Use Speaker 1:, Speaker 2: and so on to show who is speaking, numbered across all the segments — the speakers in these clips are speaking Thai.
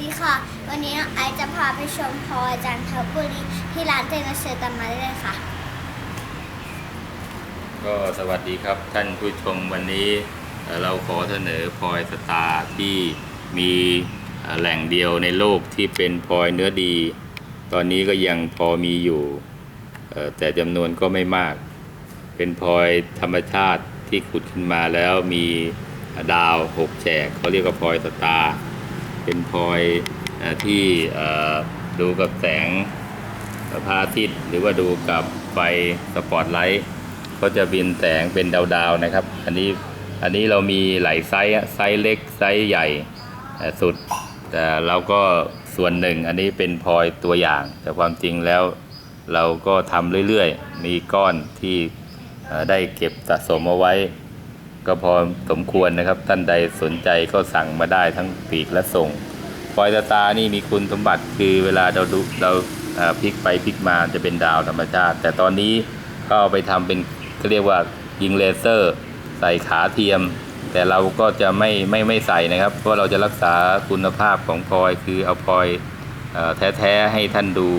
Speaker 1: ดีค่ะ วันนี้ไอจะพาไปชมพลอยจันทบุรีที่ร้านเจนเชอร์ตามมาได้เลยค่ะ
Speaker 2: ก็สวัสดีครับท่านผู้ชมวันนี้เราขอเสนอพลอยสตาร์ที่มีแหล่งเดียวในโลกที่เป็นพลอยเนื้อดี ตอนนี้ก็ยังพอมีอยู่แต่จำนวนก็ไม่มาก เป็นพลอยธรรมชาติที่ขุดขึ้นมาแล้วมีดาวหกแฉกเขาเรียกว่าพลอยสตาร์ เป็นพลอยอที่ดูกับแสงพระอาทิตย์หรือว่าดูกับไฟสปอตไลท์ก็จะบินแสงเป็นดาวๆนะครับ อันนี้อันนี้เรามีหลายไซส์ไซส์เล็กไซส์ใหญ่สุด แต่เราก็ส่วนหนึ่งอันนี้เป็นพลอยตัวอย่าง แต่ความจริงแล้วเราก็ทำเรื่อยๆ มีก้อนที่ได้เก็บสะสมเอาไว้ ก็พอสมควรนะครับ ท่านใดสนใจก็สั่งมาได้ทั้งปีกและส่งพลอยตาร์นี่มีคุณสมบัติคือเวลาเราดูเราพลิกไปพลิกมาจะเป็นดาวธรรมชาติ แต่ตอนนี้ก็เอาไปทำเป็นก็เรียกว่ายิงเลเซอร์ ใส่ขาเทียม แต่เราก็จะไม่ไม่ไม่ใส่นะครับ เพราะเราจะรักษาคุณภาพของพลอยคือเอาพลอยแท้ๆให้ท่านดู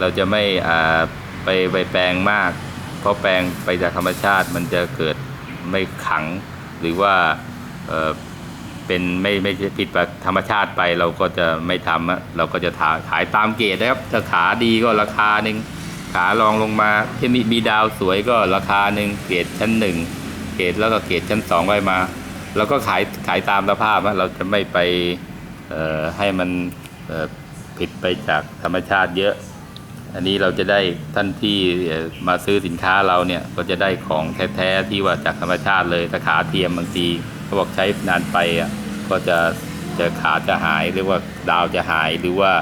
Speaker 2: เราจะไม่ไปไปแปลงมาก เพราะแปลงไปจากธรรมชาติมันจะเกิด ไม่ขัง หรือว่าเเป็นไม่ไม่ผิดธรรมชาติไปเราก็จะไม่ทำอะเราก็จะขายขายตามเกรดนะครับถ้าขาดีก็ราคาหนึ่งขาลองลงมาที่มีมีดาวสวยก็ราคาหนึ่งเกรดชั้นหนึ่งเกรดแล้วก็เกรดชั้นสองไปมาเราก็ขายขายตามสภาพอะเราจะไม่ไปให้มันผิดไปจากธรรมชาติเยอะ อันนี้เราจะได้ท่านที่มาซื้อสินค้าเราเนี่ยก็จะได้ของแท้ๆที่ว่าจากธรรมชาติเลยถ้าขาเทียมบางทีเขาบอกใช้นานไปอะก็จะจะขาจะหายหรือว่าดาวจะหายหรือว่า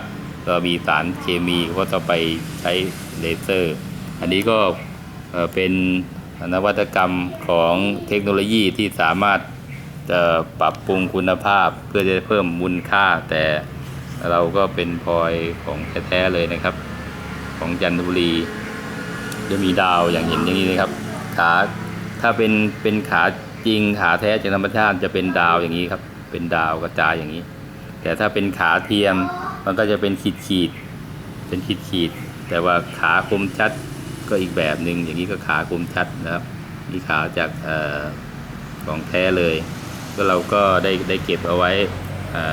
Speaker 2: เรามีสารเคมีก็ต้องไปใช้เลเซอร์ อันนี้ก็เอ่อเป็นนวัตกรรมของเทคโนโลยีที่สามารถจะปรับปรุงคุณภาพเพื่อจะเพิ่มมูลค่า แต่เราก็เป็นพลอยของแท้ๆเลยนะครับ ของจันทบุรีจะมีดาวอย่างเห็นอย่างนี้นะครับ ขาถ้าเป็นเป็นขาจริงขาแท้จากธรรมชาติจะเป็นดาวอย่างนี้ครับ เป็นดาวกระจายอย่างนี้ แต่ถ้าเป็นขาเทียมมันก็จะเป็นขีดขีดเป็นขีดขีดแต่ว่าขาคมชัดก็อีกแบบหนึ่งอย่างนี้ก็ขาคมชัดนะครับนี่ขาจากออของแท้เลยก็เราก็ได้ได้เก็บเอาไว้เอ่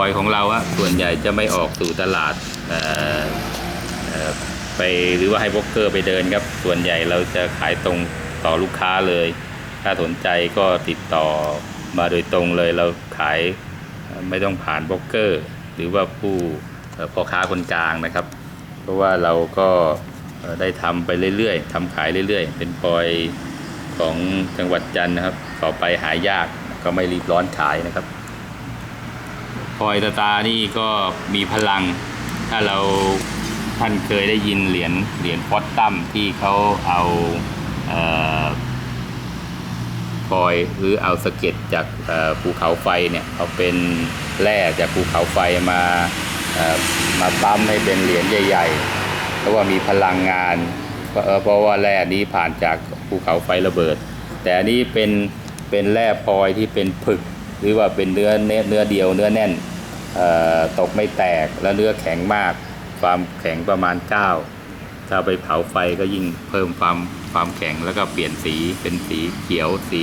Speaker 2: อยของเราอะส่วนใหญ่จะไม่ออกสู่ตลาด ไปหรือว่าให้บล็อกเกอร์ไปเดินครับ ส่วนใหญ่เราจะขายตรงต่อลูกค้าเลย ถ้าสนใจก็ติดต่อมาโดยตรงเลยเราขายไม่ต้องผ่านบล็อกเกอร์ หรือว่าผู้พ่อค้าคนกลางนะครับ เพราะว่าเราก็ได้ทำไปเรื่อยๆทำขายเรื่อยๆ เป็นพลอยของจังหวัดจันทร์นะครับ ต่อไปหายากก็ไม่รีบร้อนขายนะครับพลอยตาตานี่ก็มีพลัง ถ้าเรา ท่านเคยได้ยินเหรียญเหรียญฟอสตัมที่เขาเอาเอ่อพลอยหรือเอาสะเก็ดจากภูเขาไฟเนี่ยเอาเป็นแร่จากภูเขาไฟมามาปั๊มให้เป็นเหรียญใหญ่ ๆ เพราะว่ามีพลังงานเพราะเอ่อเพราะว่าแร่นี้ผ่านจากภูเขาไฟระเบิด แต่อันนี้เป็นเป็นแร่พลอยที่เป็นผึกหรือว่าเป็นเนื้อเนื้อเดียวเนื้อแน่นตกไม่แตกแล้วเนื้อแข็งมาก ความแข็งประมาณ 9 ถ้าไปเผาไฟก็ยิ่งเพิ่มความความแข็งแล้วก็เปลี่ยนสีเป็นสีเขียว สี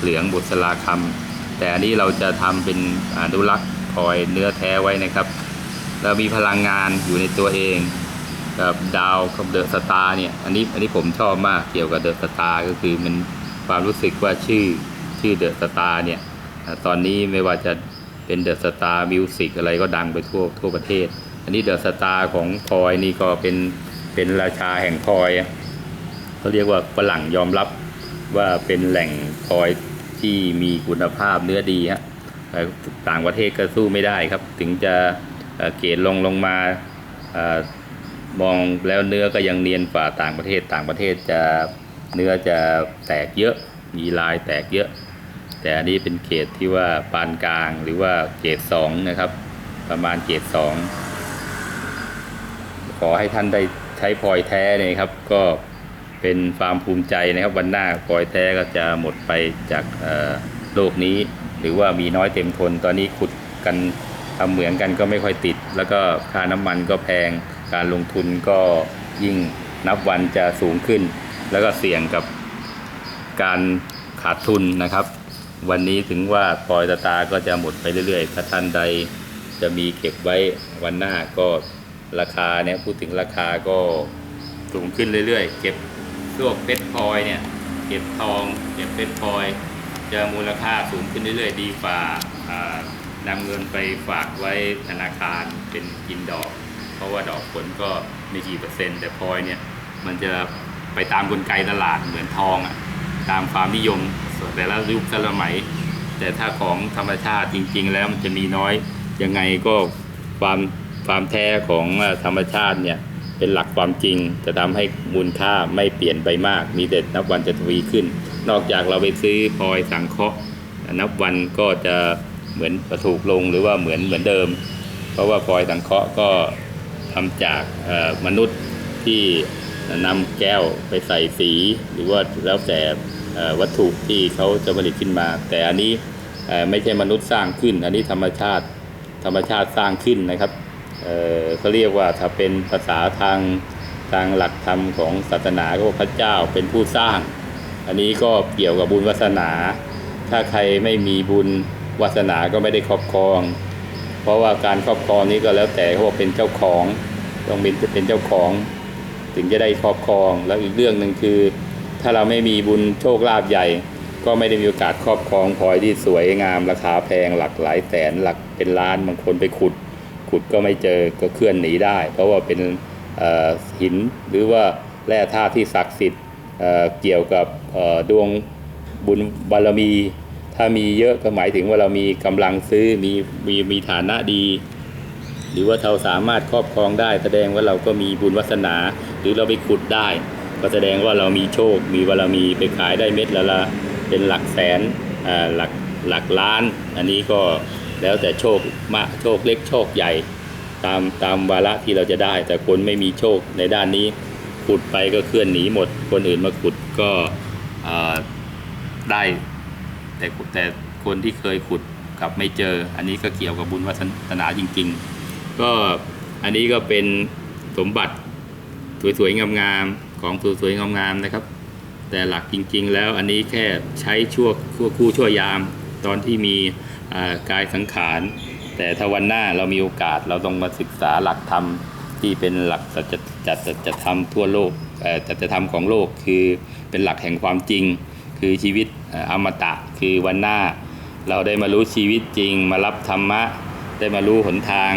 Speaker 2: เหลืองบุษราคำแต่อันนี้เราจะทำเป็นอนุรักษ์พลอยเนื้อแท้ไว้นะครับแล้วมีพลังงานอยู่ในตัวเองกับดาวกับเดอะสตาร์เนี่ยอันนี้อันนี้ผมชอบมากเกี่ยวกับเดอะสตาร์ก็คือมันความรู้สึกว่าชื่อชื่อเดอะสตาร์เนี่ยตอนนี้ไม่ว่าจะเป็นเดอะสตาร์มิวสิกอะไรก็ดังไปทั่วทั่วประเทศ อันนี้เดอะสตาร์ของพลอยนี่ก็เป็นเป็นราชาแห่งพลอยเขาเรียกว่าฝรั่งยอมรับว่าเป็นแหล่งพลอยที่มีคุณภาพเนื้อดีฮะต่ต่างประเทศก็สู้ไม่ได้ครับ ถึงจะเกรดลงลงมาอมองแล้วเนื้อก็ยังเนียนกว่าต่างประเทศต่างประเทศจะเนื้อจะแตกเยอะมีลายแตกเยอะ แต่อันนี้เป็นเกรดที่ว่าปานกลางหรือว่าเกรดสองนะครับ ประมาณเกรดสอง ขอให้ท่านได้ใช้พลอยแท้เนี่ยครับ ก็เป็นความภูมิใจนะครับ วันหน้าพลอยแท้ก็จะหมดไปจากโลกนี้ หรือว่ามีน้อยเต็มทน ตอนนี้ขุดกันทำเหมือนกันก็ไม่ค่อยติด แล้วก็ค่าน้ำมันก็แพงการลงทุนก็ยิ่งนับวันจะสูงขึ้น แล้วก็เสี่ยงกับการขาดทุนนะครับ วันนี้ถึงว่าปอยตาตาก็จะหมดไปเรื่อยๆ ถ้าท่านใดจะมีเก็บไว้วันหน้าก็ ราคาเนี่ยพูดถึงราคาก็สูงขึ้นเรื่อยๆ เก็บพวกเพชรพลอยเนี่ย เก็บทองเก็บเพชรพลอย จะมูลค่าสูงขึ้นเรื่อยๆ ดีกว่าอ่านำเงินไปฝากไว้ธนาคารเป็นกินดอก เพราะว่าดอกผลก็ไม่กี่เปอร์เซ็นต์ แต่พลอยเนี่ย มันจะไปตามกลไกตลาดเหมือนทองอะตามความนิยมแต่ละยุคแต่ละสมัย แต่ถ้าของธรรมชาติจริง ๆ แล้วมันจะมีน้อยยังไงก็ความ ความแท้ของธรรมชาติเนี่ยเป็นหลักความจริง จะทำให้มูลค่าไม่เปลี่ยนไปมาก มีแต่นับวันจะทวีขึ้น นอกจากเราไปซื้อพลอยสังเคราะห์นับวันก็จะเหมือนถูกลงหรือว่าเหมือนเหมือนเดิม เพราะว่าพลอยสังเคราะห์ก็ทำจากมนุษย์ที่นำแก้วไปใส่สี หรือว่าแล้วแต่วัตถุที่เขาจะผลิตขึ้นมา แต่อันนี้ไม่ใช่มนุษย์สร้างขึ้น อันนี้ธรรมชาติธรรมชาติสร้างขึ้นนะครับ เขาเรียกว่าถ้าเป็นภาษาทางทางหลักธรรมของศาสนาก็พระเจ้าเป็นผู้สร้าง อันนี้ก็เกี่ยวกับบุญวาสนา ถ้าใครไม่มีบุญวาสนาก็ไม่ได้ครอบครอง เพราะว่าการครอบครองนี้ก็แล้วแต่เขาบอกเป็นเจ้าของต้องเป็นเป็นเจ้าของถึงจะได้ครอบครองแล้วอีกเรื่องหนึ่งคือ ถ้าเราไม่มีบุญโชคลาภใหญ่ ก็ไม่ได้มีโอกาสครอบครองพลอยที่สวยงามราคาแพงหลักหลายแสนหลักเป็นล้านบางคนไปขุด ขุดก็ไม่เจอก็เคลื่อนหนีได้ เพราะว่าเป็นหินหรือว่าแร่ธาตุที่ศักดิ์สิทธิ์เกี่ยวกับดวงบุญบารมี ถ้ามีเยอะก็หมายถึงว่าเรามีกำลังซื้อมีมีมีฐานะดี หรือว่าเราสามารถครอบครองได้ แสดงว่าเราก็มีบุญวาสนา หรือเราไปขุดได้ ก็แสดงว่าเรามีโชค มีบารมีไปขายได้เม็ดละละเป็นหลักแสนหลักหลักล้าน อันนี้ก็ แล้วแต่โชคมากโชคเล็กโชคใหญ่ตามตามวาระที่เราจะได้ แต่คนไม่มีโชคในด้านนี้ขุดไปก็เคลื่อนหนีหมด คนอื่นมาขุดก็ได้ แต่แต่คนที่เคยขุดกลับไม่เจอ อันนี้ก็เกี่ยวกับบุญวาสนาจริง ๆ ก็อันนี้ก็เป็นสมบัติสวยๆงามๆของสวยๆงามๆนะครับ แต่หลักจริง ๆ แล้วอันนี้แค่ใช้ชั่วชั่วคู่ชั่วยามตอนที่มี กายสังขาร แต่ถ้าวันหน้าเรามีโอกาสเราต้องมาศึกษาหลักธรรมที่เป็นหลักสัจจะสัจธรรมทั่วโลกเอ่อสัจธรรมของโลกคือเป็นหลักแห่งความจริง คือชีวิตอมตะคือวันหน้า เราได้มารู้ชีวิตจริง มารับธรรมะ ได้มารู้หนทาง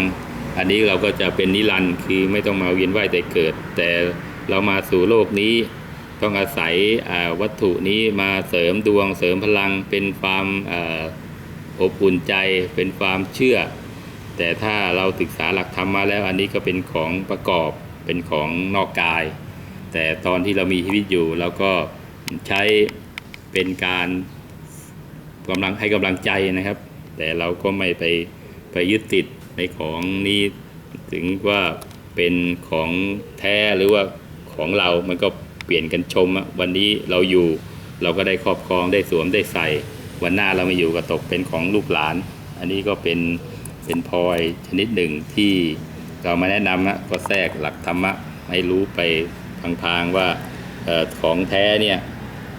Speaker 2: อันนี้เราก็จะเป็นนิรันด์คือไม่ต้องมาเวียนว่ายแต่เกิด แต่เรามาสู่โลกนี้ต้องอาศัยวัตถุนี้มาเสริมดวงเสริมพลังเป็นความ อบอุ่นใจเป็นความเชื่อ แต่ถ้าเราศึกษาหลักธรรมมาแล้วอันนี้ก็เป็นของประกอบเป็นของนอกกาย แต่ตอนที่เรามีชีวิตอยู่เราก็ใช้เป็นการกำลังให้กำลังใจนะครับ แต่เราก็ไม่ไปไปยึดติดในของนี้ถึงว่าเป็นของแท้หรือว่าของเรา มันก็เปลี่ยนกันชม วันนี้เราอยู่ เราก็ได้ครอบครองได้สวมได้ใส่ วันหน้าเราไม่อยู่ก็ตกเป็นของลูกหลาน อันนี้ก็เป็นเป็นพลอยชนิดหนึ่งที่เรามาแนะนำนะก็แทรกหลักธรรมะให้รู้ไปพางๆว่าออของแท้เนี่ย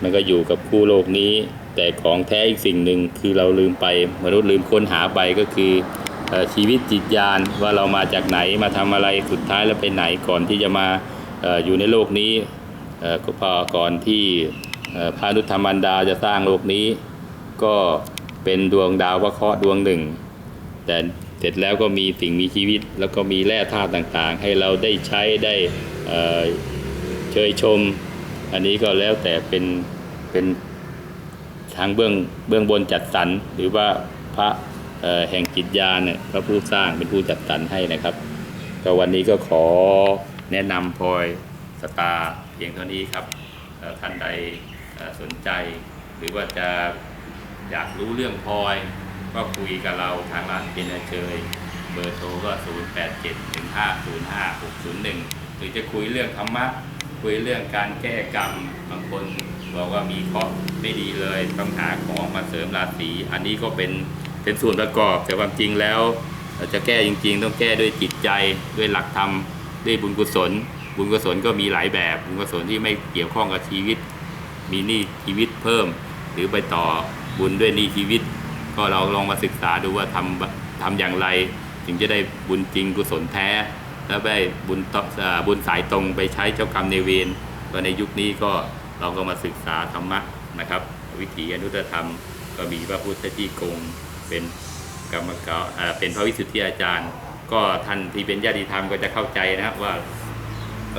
Speaker 2: มันก็อยู่กับคู่โลกนี้ แต่ของแท้อีกสิ่งหนึ่งคือเราลืมไปมนุษย์ลืมค้นหาไปก็คือออชีวิตจิตญาณว่าเรามาจากไหนมาทำอะไรสุดท้ายแล้วไปไหนก่อนที่จะมาอออยู่ในโลกนี้ก็พอก่อนที่พระนุธรรมันดาจะสร้างโลกนี้ ก็เป็นดวงดาววเคราะห์ดวงหนึ่ง แต่เสร็จแล้วก็มีสิ่งมีชีวิต แล้วก็มีแร่ธาตุต่างๆ ให้เราได้ใช้ได้เชยชม อันนี้ก็แล้วแต่เป็นเป็นทางเบื้องเบื้องบนจัดสรรหรือว่าพระแห่งจิตญาณเนี่ยพระผู้สร้างเป็นผู้จัดสรรให้นะครับ ก็วันนี้ก็ขอแนะนำพลอยสตาเพียงเท่านี้ครับท่านใดสนใจ หรือว่าจะ อยากรู้เรื่องพลอย ก็คุยกับเราทางร้านเจนเชยเบอร์โทรก็ 0 8 7 1 5 0 5 6 0 1 หรือจะคุยเรื่องธรรมะ คุยเรื่องการแก้กรรม บางคนบอกว่ามีเคราะห์ไม่ดีเลยต้องหาของมาเสริมราศีอันนี้ก็เป็นเป็นส่วนประกอบ แต่ความจริงแล้วเราจะแก้จริง ๆ ต้องแก้ด้วยจิตใจด้วยหลักธรรมด้วยบุญกุศล บุญกุศลก็มีหลายแบบ บุญกุศลที่ไม่เกี่ยวข้องกับชีวิต มีหนี้ชีวิตเพิ่ม หรือไปต่อ บุญด้วยนี้ชีวิต ก็เราลองมาศึกษาดูว่าทำทำอย่างไร ถึงจะได้บุญจริงกุศลแท้ แล้วได้บุญต่ออ่าบุญสายตรงไปใช้เจ้ากรรมในเวรก็ในยุคนี้ก็เราก็มาศึกษาธรรมะนะครับ วิถีอนุตตธรรม ก็มีพระพุทธที่กงเป็นกรรมการเป็นพระวิสุทธิอาจารย์ ก็ท่านที่เป็นญาติธรรมก็จะเข้าใจนะครับว่า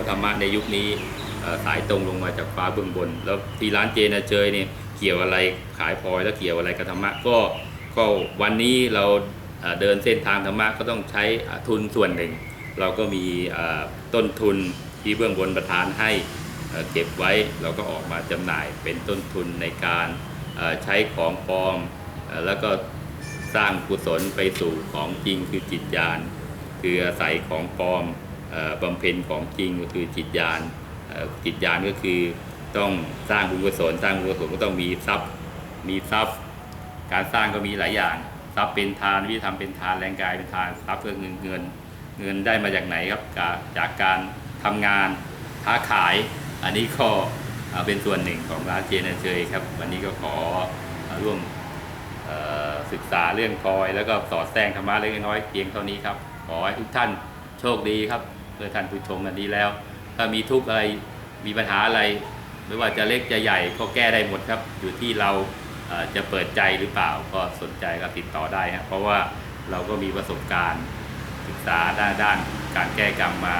Speaker 2: ธรรมะในยุคนี้สายตรงลงมาจากฟ้าเบื้องบน แล้วที่ร้านเจนเจยเนี่ย เกี่ยวอะไรขายพลอยแล้วเกี่ยวอะไรกับธรรมะก็ก็วันนี้เราเดินเส้นทางธรรมะก็ต้องใช้ทุนส่วนหนึ่ง เราก็มีต้นทุนที่เบื้องบนประทานให้เก็บไว้เราก็ออกมาจำหน่ายเป็นต้นทุนในการใช้ของปลอมแล้วก็สร้างกุศลไปสู่ของจริงคือจิตญาณคืออาศัยของปลอมบำเพ็ญของจริงก็คือจิตญาณจิตญาณก็คือ ต้องสร้างบุญกุศลสร้างบุญกุศลก็ต้องมีทรัพย์ มีทรัพย์ การสร้างก็มีหลายอย่าง ทรัพย์เป็นทานวิธีทำเป็นทานแรงกายเป็นทานทรัพย์ก็เงินเงินเงินได้มาจากไหนครับจากจากการทำงานค้าขาย อันนี้ก็เป็นส่วนหนึ่งของร้านเจนเชยครับ วันนี้ก็ขอร่วมศึกษาเรื่องพลอย แล้วก็สอดแทรกธรรมะเล็กน้อยเพียงเท่านี้ครับ ขอให้ทุกท่านโชคดีครับเพื่อท่านผู้ชมอันนี้แล้ว ถ้ามีทุกข์อะไรมีปัญหาอะไร ไม่ว่าจะเล็กจะใหญ่ก็แก้ได้หมดครับ อยู่ที่เราจะเปิดใจหรือเปล่าก็สนใจก็ติดต่อได้ครับเพราะว่าเราก็มีประสบการณ์ศึกษาด้านด้านการแก้กรรมมา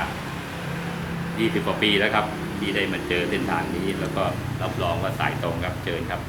Speaker 2: 20 กว่าปีแล้วครับ ที่ได้มาเจอเส้นทางนี้แล้วก็รับรองว่าสายตรงครับเจอครับ